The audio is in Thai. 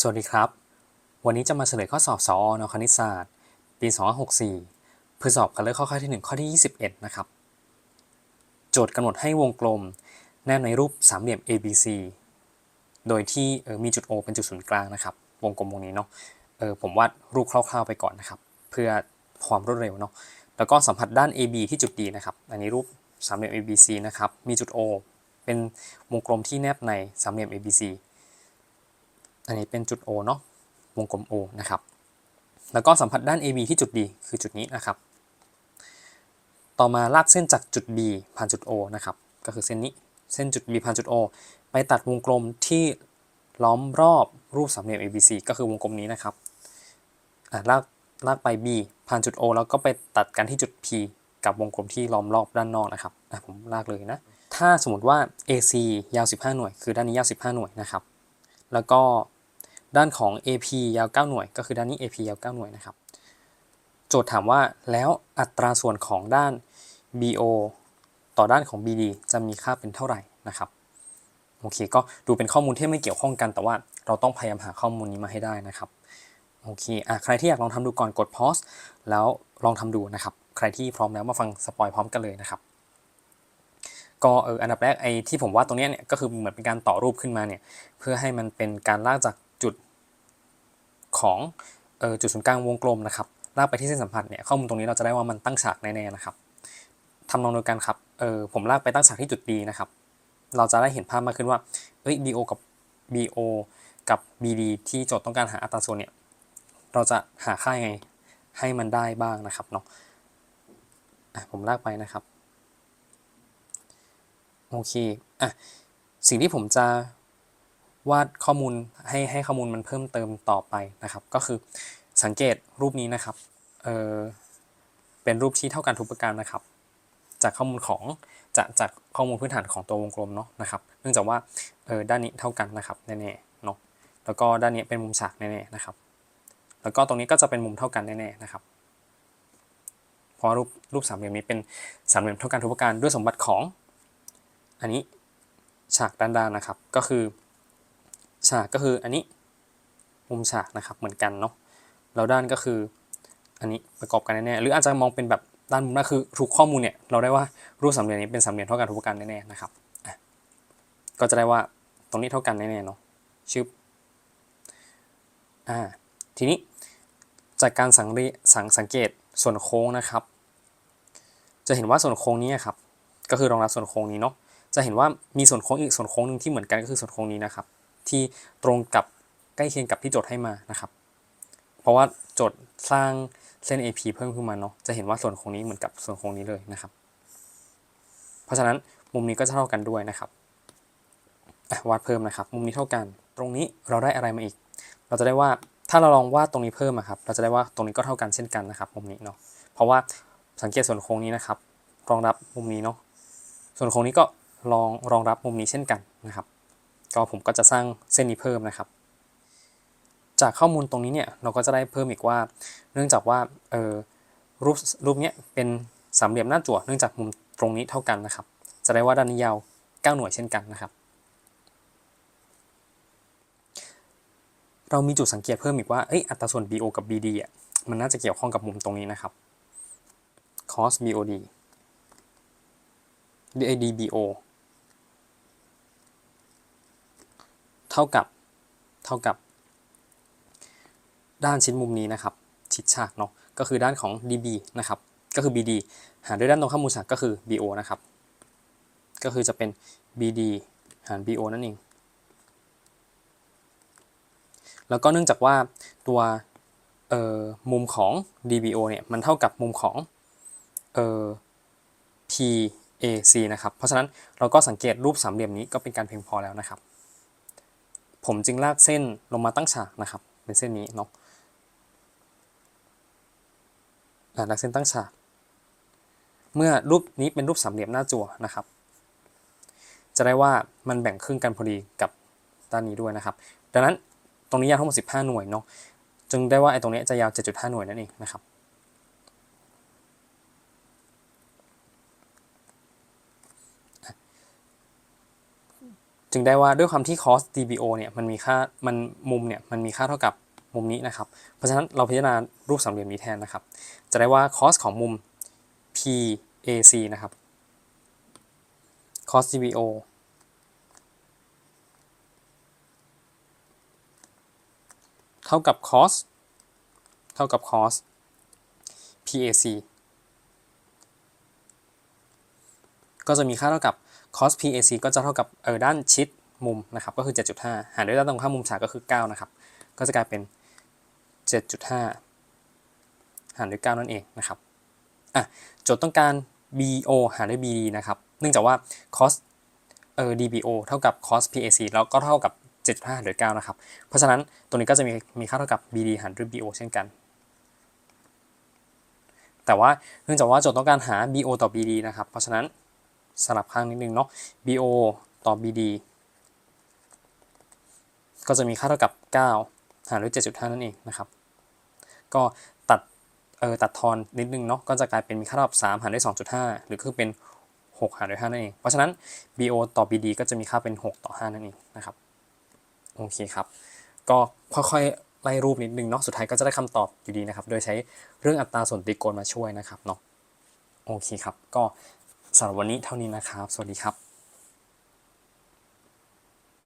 สวัสดีครับ วันนี้จะมาเฉลยข้อสอบสออนคณิตศาสตร์ ปี2564 เพื่อสอบการเลือกข้อข้อที่ 1 ข้อที่ 21 นะครับ โจทย์กำหนดให้วงกลม แนบในรูปสามเหลี่ยม ABC โดยที่เออมีจุด O เป็นจุดศูนย์กลางนะครับ วงกลมวงนี้เนาะเออผมวาดรูปคร่าวๆไปก่อนนะครับ เพื่อความรวดเร็วเนาะแล้วก็สัมผัสด้าน AB ที่จุด D นะครับ อันนี้รูปสามเหลี่ยม ABC นะครับ มีจุด O เป็นวงกลมที่แนบในสามเหลี่ยม ABC อันนี้เป็นจุด O เนาะวงกลม O นะครับ แล้วก็สัมผัสด้าน AB ที่จุด D คือจุดนี้นะครับ ต่อมาลากเส้นจากจุด B ผ่านจุด O นะครับ ก็คือเส้นนี้เส้นจุด B ผ่านจุด O ไปตัดวงกลมที่ล้อมรอบรูปสามเหลี่ยม ABC ก็คือวงกลมนี้นะครับอะลากลากไป B ผ่านจุด O แล้วก็ไปตัดกันที่จุด P กับวงกลมที่ล้อมรอบด้านนอกนะครับอะผมลากเลยนะ ถ้าสมมติว่า AC ยาว 15 หน่วย คือด้านนี้ยาว 15 หน่วยนะครับ แล้วก็ ด้านของ AP ยาว 9 หน่วย ก็คือด้านนี้ AP ยาว 9 หน่วยนะครับ โจทย์ถามว่าแล้วอัตราส่วนของด้าน BO ต่อด้านของ BD จะมีค่าเป็นเท่าไหร่นะครับโอเคก็ดูเป็นข้อมูลที่ไม่เกี่ยวข้องกัน แต่ว่าเราต้องพยายามหาข้อมูลนี้มาให้ได้นะครับโอเคอะใครที่อยากลองทำดูก่อนกด pause แล้วลองทำดูนะครับ ใครที่พร้อมแล้วมาฟังสปอยพร้อมกันเลยนะครับ ก็เอออันดับแรกไอ้ที่ผมว่าตรงนี้เนี่ยก็คือเหมือนเป็นการต่อรูปขึ้นมาเนี่ยเพื่อให้มันเป็นการลากจากจุด ของออจุดศูนย์กลางวงกลมนะครับลากไปที่เส้นสัมผัสเนี่ยข้อมูลตรงนี้เราจะได้ว่ามันตั้งฉากแน่ๆนะครับทำนองเดียวกันครับเออผมลากไปตั้งฉากที่จุด D นะครับ เราจะได้เห็นภาพมากขึ้นว่าเอ้ย BO กับ BO กับ BD ที่โจทย์ต้องการหาอัตราส่วนเนี่ยเราจะหาค่ายังไงให้มันได้บ้างนะครับเนาะอะผมลากไปนะครับ โอเคอะสิ่งที่ผมจะ วาดข้อมูลให้ให้ข้อมูลมันเพิ่มเติมต่อไปนะครับ ก็คือสังเกตรูปนี้นะครับเออเป็นรูปที่เท่ากันทุกประการนะครับ จากข้อมูลของจากจากข้อมูลพื้นฐานของตัววงกลมเนาะนะครับ เนื่องจากว่าเออด้านนี้เท่ากันนะครับแน่ๆเนาะแล้วก็ด้านนี้เป็นมุมฉากแน่ๆนะครับ แล้วก็ตรงนี้ก็จะเป็นมุมเท่ากันแน่ๆนะครับเพราะรูปรูปสามเหลี่ยมนี้เป็นสามเหลี่ยมเท่ากันทุกประการด้วยสมบัติของ อันนี้ฉากด้านด้านนะครับก็คือ ฉากก็คืออันนี้มุมฉากนะครับเหมือนกันเนาะแล้วด้านก็คืออันนี้ประกอบกันแน่ๆหรืออาจจะมองเป็นแบบด้านมุมหน้าคือทุกข้อมูลเนี่ยเราได้ว่ารูปสามเหลี่ยมนี้เป็นสามเหลี่ยมเท่ากันทุกประการแน่ๆนะครับก็จะได้ว่าตรงนี้เท่ากันแน่ๆเนาะชึบอ่าทีนี้จากการสังเกตสังสังเกตส่วนโค้งนะครับ จะเห็นว่าส่วนโค้งนี้ครับก็คือรองรับส่วนโค้งนี้เนาะจะเห็นว่ามีส่วนโค้งอีกส่วนโค้งหนึ่งที่เหมือนกันก็คือส่วนโค้งนี้นะครับ ที่ตรงกับใกล้เคียงกับที่โจทย์ให้มานะครับ เพราะว่าโจทย์สร้างเส้น AP เพิ่มขึ้นมาเนาะจะเห็นว่าส่วนโค้งนี้เหมือนกับส่วนโค้งนี้เลยนะครับ เพราะฉะนั้นมุมนี้ก็จะเท่ากันด้วยนะครับวาดเพิ่มนะครับ มุมนี้เท่ากัน ตรงนี้เราได้อะไรมาอีก เราจะได้ว่าถ้าเราลองวาดตรงนี้เพิ่มอะครับ เราจะได้ว่าตรงนี้ก็เท่ากันเช่นกันนะครับ มุมนี้เนาะเพราะว่าสังเกตส่วนโค้งนี้นะครับ รองรับมุมนี้เนาะส่วนโค้งนี้ก็รองรองรับมุมนี้เช่นกันนะครับ ก็ผมก็จะสร้างเส้นนี้เพิ่มนะครับ จากข้อมูลตรงนี้เนี่ยเราก็จะได้เพิ่มอีกว่า เนื่องจากว่าเออรูปรูปเนี้ยเป็นสามเหลี่ยมหน้าจั่วเนื่องจากมุมตรงนี้เท่ากันนะครับ จะได้ว่าด้านนี้ยาว9หน่วยเช่นกันนะครับ เรามีจุดสังเกตเพิ่มอีกว่าเอ้ยอัตราส่วน BO กับ BD อะมันน่าจะเกี่ยวข้องกับมุมตรงนี้นะครับ cos BOD DADBO ท่ากับเท่ากับด้านชิ้นมุมนี้นะครับ ชิดฉากเนาะก็คือด้านของ DB นะครับ ก็คือ BD หารด้วยด้านตรงข้ามมุมฉากก็คือ BO นะครับ ก็คือจะเป็น BD หาร BO นั่นเอง แล้วก็เนื่องจากว่าตัวมุมของ DBO เนี่ยมันเท่ากับมุมของออ PAC นะครับ เพราะฉะนั้นเราก็สังเกตรูปสามเหลี่ยมนี้ก็เป็นการเพียงพอแล้วนะครับ ผมจึงลากเส้นลงมาตั้งฉากนะครับ เป็นเส้นนี้เนาะลากเส้นตั้งฉาก เมื่อรูปนี้เป็นรูปสามเหลี่ยมหน้าจั่วนะครับ จะได้ว่ามันแบ่งครึ่งกันพอดีกับด้านนี้ด้วยนะครับ ดังนั้นตรงนี้ยาวทั้งหมด15 หน่วยเนาะ จึงได้ว่าไอ้ตรงนี้จะยาว 7.5 หน่วยนั่นเองนะครับ จึงได้ว่าด้วยความที่ cos dBO เนี่ยมันมีค่ามันมุมเนี่ยมันมีค่าเท่ากับมุมนี้นะครับ เพราะฉะนั้นเราพิจารณารูปสามเหลี่ยมนี้แทนนะครับ จะได้ว่า cos ของมุม PAC นะครับ cos dBO เท่ากับ cos เท่ากับ cos PAC ก็จะมีค่าเท่ากับ cos PAC ก็จะเท่ากับเออด้านชิดมุมนะครับก็คือ 7.5 หารด้วยด้านตรงข้ามมุมฉากก็คือ 9 นะครับ ก็จะกลายเป็น 7.5 หารด้วย 9 นั่นเองนะครับอะโจทย์ต้องการ BO หารด้วย BD นะครับเนื่องจากว่า cos เออ DBO เท่ากับ cos PAC แล้วก็เท่ากับ 7.5 หารด้วย 9 นะครับ เพราะฉะนั้นตัวนี้ก็จะมีมีค่าเท่ากับ BD หารด้วย BO เช่นกันแต่ว่าเนื่องจากว่าโจทย์ต้องการหา BO ต่อ BD นะครับ เพราะฉะนั้น สลับข้างนิดนึงเนาะ BO ต่อ BD ก็จะมีค่าเท่ากับ 9 หารด้วย 7.5 นั่นเองนะครับ ก็ตัดเออตัดทอนนิดนึงเนาะก็จะกลายเป็นมีค่าเท่ากับ 3 หารด้วย 2.5 หรือคือเป็น 6 หารด้วย 5 นั่นเอง เพราะฉะนั้น BO ต่อ BD ก็จะมีค่าเป็น 6 ต่อ 5 นั่นเองนะครับ โอเคครับ ก็ค่อยๆ ไล่รูปนิดนึงเนาะ สุดท้ายก็จะได้คำตอบอยู่ดีนะครับ โดยใช้เรื่องอัตราส่วนตรีโกณมาช่วยนะครับเนาะ โอเคครับ ก็ สำหรับวันนี้เท่านี้นะครับ สวัสดีครับ